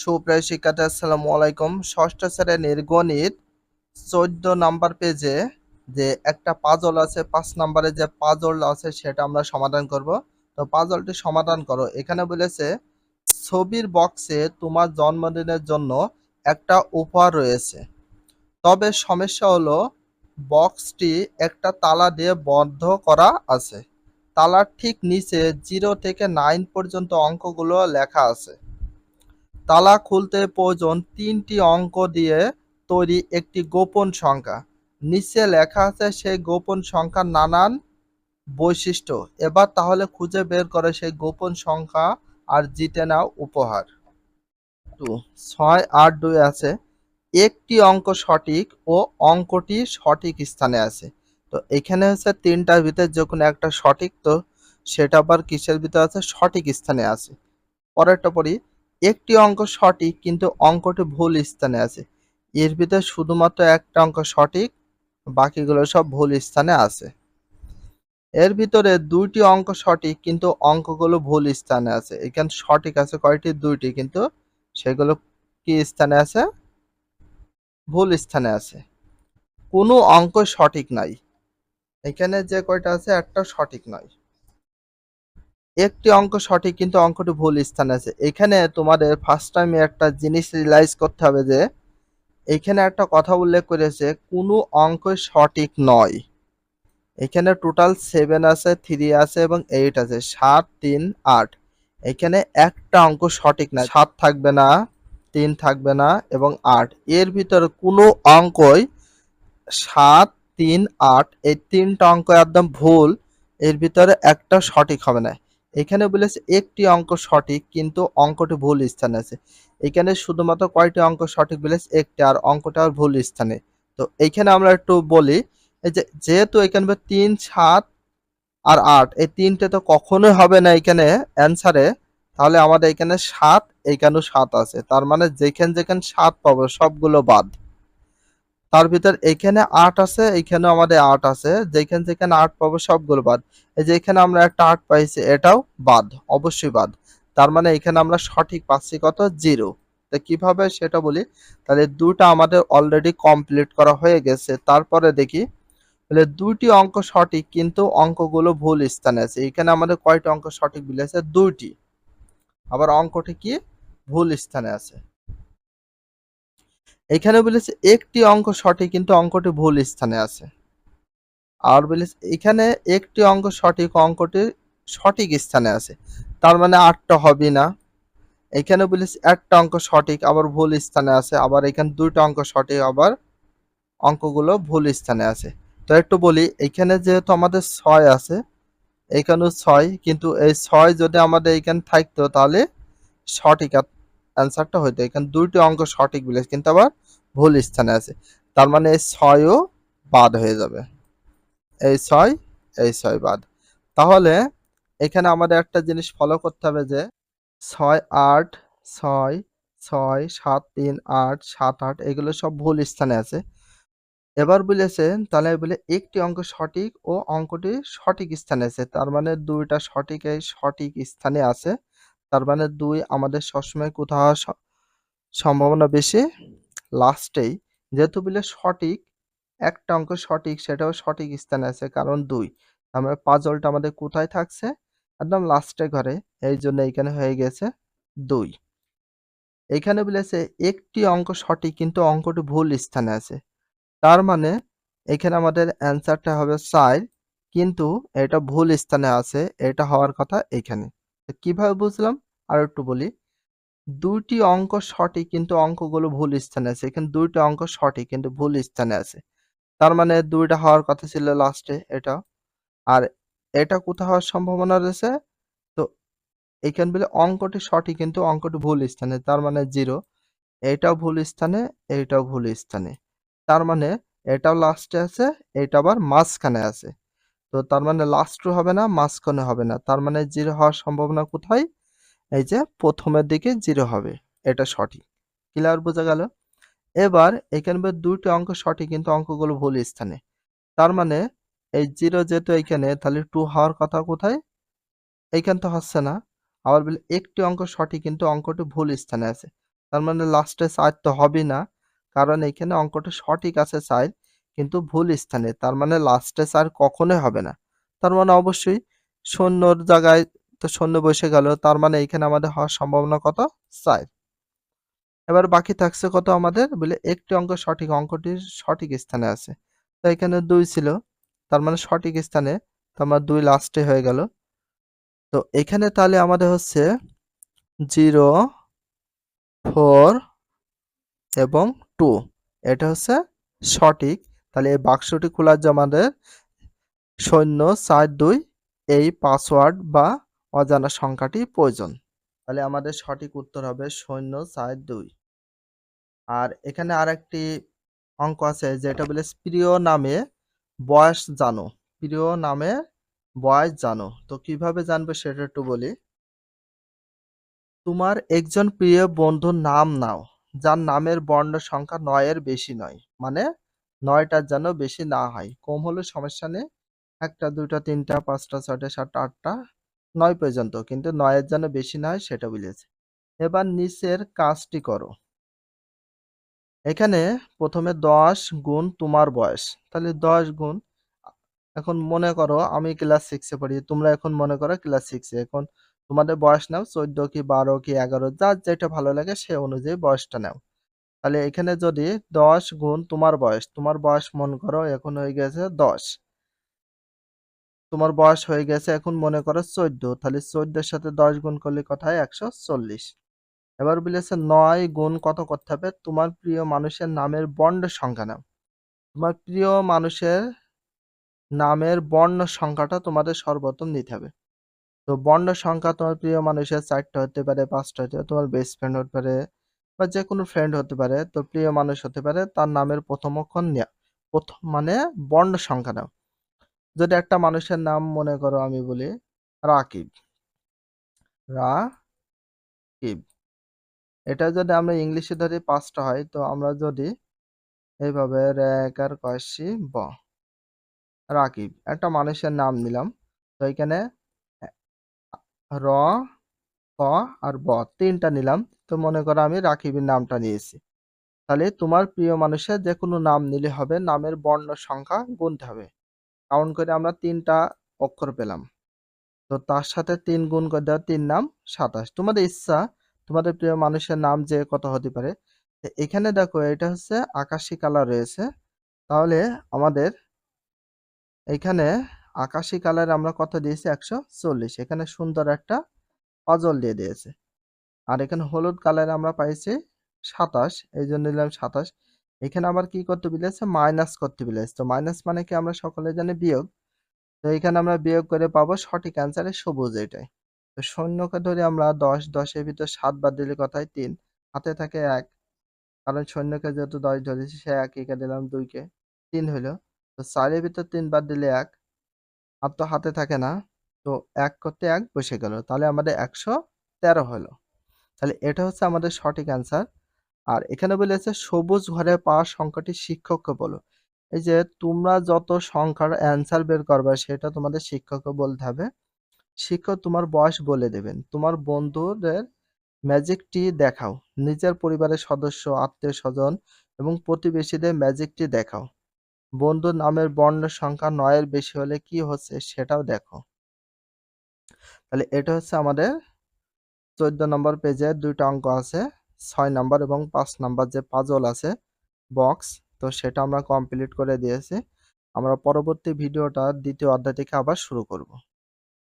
সুপ্রিয় শিক্ষার্থী, আসসালামু আলাইকুম। ষষ্ঠ শ্রেণির গণিত চোদ্দ নাম্বার পেজে যে একটা পাজল আছে, পাঁচ নাম্বারে যে পাজল আছে, সেটা আমরা সমাধান করব। তো পাজলটি সমাধান করো। এখানে বলেছে, ছবির বক্সে তোমার জন্মদিনের জন্য একটা উপহার রয়েছে। তবে সমস্যা হলো বক্সটি একটা তালা দিয়ে বন্ধ করা আছে। তালার ঠিক নিচে জিরো থেকে নাইন পর্যন্ত অঙ্কগুলো লেখা আছে। তালা খুলতে প্রয়োজন তিনটি অঙ্ক দিয়ে তৈরি একটি গোপন সংখ্যা। নিচে লেখা আছে সেই গোপন সংখ্যার নানান বৈশিষ্ট্য। এবার তাহলে খুঁজে বের করে সেই গোপন সংখ্যা আর জিতে নাও উপহার। টু ছয়, আট, দুই আছে। একটি অঙ্ক সঠিক ও অঙ্কটি সঠিক স্থানে আছে। তো এখানে হচ্ছে তিনটার ভিতরে যে কোনো একটা সঠিক তো সেটা আবার কিসের ভিতরে আছে? সঠিক স্থানে আছে। পরেরটা পড়ি। একটি অঙ্ক সঠিক, কিন্তু অঙ্কটি ভুল স্থানে আছে। এর ভিতরে শুধুমাত্র একটা অঙ্ক সঠিক, বাকিগুলো সব ভুল স্থানে আছে। এর ভিতরে দুইটি অঙ্ক সঠিক, কিন্তু অঙ্কগুলো ভুল স্থানে আছে। এখানে সঠিক আছে কয়টি? দুইটি, কিন্তু সেগুলো কি স্থানে আছে? ভুল স্থানে আছে। কোনো অঙ্ক সঠিক নাই। এখানে যে কয়টা আছে, একটা সঠিক নয়। একটি অঙ্ক সঠিক, কিন্তু অঙ্কটি ভুল স্থানে আছে। এখানে তোমাদের ফার্স্ট টাইমে একটা জিনিস রিয়ালাইজ করতে হবে যে, এখানে একটা কথা উল্লেখ করেছে, কোনো অঙ্ক সঠিক নয়। এখানে টোটাল সেভেন আছে থ্রি আছে এবং এইট আছে। সাত, তিন, আট। এখানে একটা অঙ্ক সঠিক না, সাত থাকবে না, তিন থাকবে না এবং আট। এর ভিতরে কোনো অঙ্কই সাত, তিন, আট, এই তিনটা অঙ্ক একদম ভুল, এর ভিতরে একটা সঠিক হবে না। এখানে বলেছে একটি অঙ্ক সঠিক, কিন্তু অঙ্কটি ভুল স্থানে আছে। এখানে শুধুমাত্র কয়টি অঙ্ক সঠিক বলেছে? একটি, আর অঙ্কটা ভুল স্থানে। তো এইখানে আমরা একটু বলি, এই যে যেহেতু এখানে তিন, সাত, আর আট, এই তিনটে তো কখনোই হবে না এখানে অ্যান্সারে তাহলে আমাদের এখানে সাত এইখানেও সাত আছে। তার মানে যেখানে যেখানে সাত পাবো, সবগুলো বাদ। তার ভিতর এখানে আট আছে, এখানে আমাদের আট আছে। যেখানে যেখানে আট পাবো সবগুলো বাদ। এই যে এখানে আমরা একটা আট পাইছি, এটাও বাদ, অবশ্যই বাদ। তার মানে এখানে আমরা সঠিক পাচ্ছি কত? জিরো। তো কীভাবে সেটা বলি? তাহলে দুটা আমাদের অলরেডি কমপ্লিট করা হয়ে গেছে। তারপরে দেখি, তাহলে দুটি অঙ্ক সঠিক, কিন্তু অঙ্কগুলো ভুল স্থানে আছে। এখানে আমাদের কয়টি অঙ্ক সঠিক মিলেছে? দুইটি। আবার অঙ্কটি কি? ভুল স্থানে আছে। এখানে বলেছে, একটি অঙ্ক সঠিক, কিন্তু অঙ্কটি ভুল স্থানে আছে। আর বলেছে, এখানে একটি অঙ্ক সঠিক, অঙ্কটি সঠিক স্থানে আছে। তার মানে আটটা হবে না। এখানে বলেছে, একটা অঙ্ক সঠিক, আবার ভুল স্থানে আছে। আবার এখানে দুইটা অঙ্ক সঠিক, আবার অঙ্কগুলো ভুল স্থানে আছে। তো একটু বলি, এখানে যেহেতু আমাদের ছয় আছে, এখানেও ছয়, কিন্তু এই ছয় যদি আমাদের এখানে থাকতো, তাহলে সঠিক অ্যান্সারটা হইতো। এখানে দুইটি অঙ্ক সঠিক বলে কিন্তু আবার ভুল স্থানে আছে। তার মানে এই ছয়ও বাদ হয়ে যাবে। এই ছয় এই ছয় বাদ। তাহলে এখানে আমাদের একটা জিনিস ফলো করতে হবে যে ছয় আট, ছয় ছয়, সাত, তিন, আট, সাত, আট, এগুলো সব ভুল স্থানে আছে। এবার বলেছে, তাহলে বলে একটি অঙ্ক সঠিক ও অঙ্কটি সঠিক স্থানে আছে। তার মানে দুইটা সঠিক, এই সঠিক স্থানে আছে। তার মানে দুই আমাদের সবসময় কোথাও সম্ভাবনা বেশি। লাস্টেই যেহেতু বলে সঠিক, একটা অঙ্ক সঠিক, সেটাও সঠিক স্থানে আছে, কারণ দুই। আমরা পাজলটা আমাদের কোথায় থাকছে? একদম লাস্টে ঘরে, এই জন্য এইখানে হয়ে গেছে দুই। এখানে বলেছে একটি অঙ্ক সঠিক, কিন্তু অঙ্কটি ভুল স্থানে আছে। তার মানে এখানে আমাদের অ্যান্সারটা হবে চার, কিন্তু এটা ভুল স্থানে আছে, এটা হওয়ার কথা এখানে। কীভাবে বুঝলাম? আর একটু বলি। দুইটি অঙ্ক সঠিক, কিন্তু অঙ্কগুলো ভুল স্থানে আছে। এখানে দুইটা অঙ্ক সঠিক, কিন্তু ভুল স্থানে আছে। তার মানে দুইটা হওয়ার কথা ছিল লাস্টে এটা আর এটা কোথাও হওয়ার সম্ভাবনা রয়েছে? তো এখানে বলে অঙ্কটি সঠিক, কিন্তু অঙ্কটি ভুল স্থানে। তার মানে জিরো এটাও ভুল স্থানে এইটাও ভুল স্থানে। তার মানে এটাও লাস্টে আছে, এটা আবার মাঝখানে আছে। তো তার মানে লাস্টও হবে না, মাঝখানে হবে না। তার মানে জিরো হওয়ার সম্ভাবনা কোথায়? এই যে প্রথমের দিকে জিরো হবে, এটা সঠিক ক্লিয়ার বোঝা গেল এবার এখানে দুইটি অঙ্ক সঠিক, কিন্তু অঙ্কগুলো ভুল স্থানে তার মানে এই জিরো যেহেতু এইখানে তাহলে টু হওয়ার কথা কোথায় এইখান তো হচ্ছে না আবার বলে একটি অঙ্ক সঠিক, কিন্তু অঙ্কটি ভুল স্থানে আছে তার মানে লাস্টে ৪ তো হবেই না। কারণ এখানে অঙ্কটা সঠিক আছে ৪ কিন্তু ভুল স্থানে। তার মানে লাস্টে ৪ কখনোই হবে না। তার মানে অবশ্যই শূন্যর জায়গায় তো শূন্য বসে গেল। তার মানে এখানে আমাদের হওয়ার সম্ভাবনা কত? ৪। এবার বাকি থাকছে কত আমাদের? বলে একটি অঙ্ক সঠিক অঙ্কটির সঠিক স্থানে আছে। তো এখানে দুই ছিল। তার মানে সঠিক স্থানে। তার মানে ২ লাস্টে হয়ে গেল। তো এখানে তাহলে আমাদের হচ্ছে 0, 4 এবং টু এটা হচ্ছে সঠিক। তাহলে এই বাক্সটি খোলার জন্য আমাদের সৈন্য ৪, ২ এই পাসওয়ার্ড বা অজানা সংখ্যাটি প্রয়োজন। তাহলে আমাদের সঠিক উত্তর হবে শূন্য, ৪, ২। আর এখানে আর একটি অঙ্ক আছে যেটা বলে প্রিয় নামে বয়স জানো। প্রিয় নামে বয়স জানো। তো কীভাবে জানবে সেটা একটু বলি। তোমার একজন প্রিয় বন্ধুর নাম নাও যার নামের বর্ণ সংখ্যা নয়ের বেশি নয়। মানে নয়টার যেন বেশি না হয়। কম হলে সমস্যা নেই। ১ টা, ২ টা, ৩ টা, ৫ টা, ৬ টা, ৭ টা, ৮ টা, ৯ পর্যন্ত। কিন্তু ৯ এর যেন বেশি না হয় সেটা বুঝেছে এবার নিচের কাজটি করো। এখানে প্রথমে ১০ গুণ তোমার বয়স। তাহলে ১০ গুণ এখন মনে করো আমি ক্লাস সিক্সে পড়ি। তোমরা এখন মনে করো ক্লাস 6 এ। এখন তোমাদের বয়স নাও ১৪ কি ১২ কি ১১ যার যেটা ভালো লাগে সে অনুযায়ী বয়সটা নাও। তাহলে এখানে যদি ১০ গুণ তোমার বয়স, তোমার বয়স মনে করো এখন হয়ে গেছে ১০। তোমার বয়স হয়ে গেছে এখন মনে করো ১৪ তাহলে ১৪ এর সাথে ১০ গুণ করলে কত হয়? ১৪০। এবার বলেছে নয় গুণ কত করতে হবে? তোমার প্রিয় মানুষের নামের বর্ণ সংখ্যা নাও। তোমার প্রিয় মানুষের নামের বর্ণ সংখ্যাটা তোমাদের সর্বপ্রথম নিতে হবে। তো বর্ণ সংখ্যা তোমার প্রিয় মানুষের চারটা হতে পারে, পাঁচটা হতে পারে, তোমার বেস্ট ফ্রেন্ড হতে পারে বা যে কোনো ফ্রেন্ড হতে পারে। তো প্রিয় মানুষ হতে পারে তার নামের প্রথম অক্ষর নেয়া। প্রথম মানে বর্ণ সংখ্যা নাও। যদি একটা মানুষের নাম মনে করো আমি বলি রাকিব। রাকিব। এটা যদি আমরা ইংলিশে ধরি ৫ টা হয় তো আমরা যদি এইভাবে রেকার কষি ব রাকিব। একটা মানুষের নাম নিলাম। তো এখানে র, ক আর ব তিনটা নিলাম। তো মনে করো আমি রাকিবের নামটা নিয়েছি। তাহলে তোমার প্রিয় মানুষের যেকোনো নাম নিলে হবে নামের বর্ণ সংখ্যা গুনতে হবে। কাউন্ট করে আমরা তিনটা অক্ষর পেলাম। তো তার সাথে তিন গুণ করে দেওয়া তিন নাম ২৭। তোমাদের ইচ্ছা, তোমাদের প্রিয় মানুষের নাম যে কত হতে পারে। এখানে দেখো, এটা হচ্ছে আকাশী কালার রয়েছে। তাহলে আমাদের এখানে আকাশি কালার আমরা কত দিয়েছি? ১৪০ এখানে সুন্দর একটা পাজল দিয়ে দিয়েছে। আর এখানে হলুদ কালারে আমরা পাইছি ২৭ এইজন্য নিলাম ২৭ এখানে আবার কি করতে বলেছে? মাইনাস করতে বলেছে। তো মাইনাস মানে কি আমরা সকলে জানি বিয়োগ। তো এখানে আমরা বিয়োগ করে পাবো সঠিক অ্যান্সারে সবুজ এটাই। তো শূন্যকে ধরে আমরা ১০, ১০ এর ভিতর ৭ বাদ দিলে হয়? ৩ হাতে থাকে এক কারণ শূন্যকে যেহেতু ১০ ধরেছি সে ১ একে দিলাম ২ কে ৩ হইল। তো চারের ভিতর ৩ বাদ দিলে এক আর তো হাতে থাকে না। তো এক করতে এক বসে গেল। তাহলে আমাদের ১১৩ হলো। তাহলে এটা হচ্ছে আমাদের সঠিক অ্যান্সার। আর এখানে বলেছে সবুজ ঘরে পাওয়া সংখ্যাটি শিক্ষককে বলো। এই যে তোমরা যত সংখ্যার অ্যান্সার বের করবে সেটা তোমাদের শিক্ষককে বলতে হবে। শিক্ষক তোমার বয়স বলে দেবেন। তোমার বন্ধুদের ম্যাজিকটি দেখাও। নিজের পরিবারের সদস্য, আত্মীয় স্বজন এবং প্রতিবেশীদের ম্যাজিকটি দেখাও। বন্ধুর নামের বর্ণ সংখ্যা নয়ের বেশি হলে কি হচ্ছে সেটাও দেখো। তাহলে এটা হচ্ছে আমাদের ১৪ নম্বর পেজে দুইটা অঙ্ক আছে। ৬ নাম্বার এবং পাঁচ নাম্বার যে পাজল আছে বক্স তো সেটা আমরা কমপ্লিট করে দিয়েছি। আমরা পরবর্তী ভিডিওটা দ্বিতীয় অধ্যায় থেকে আবার শুরু করব।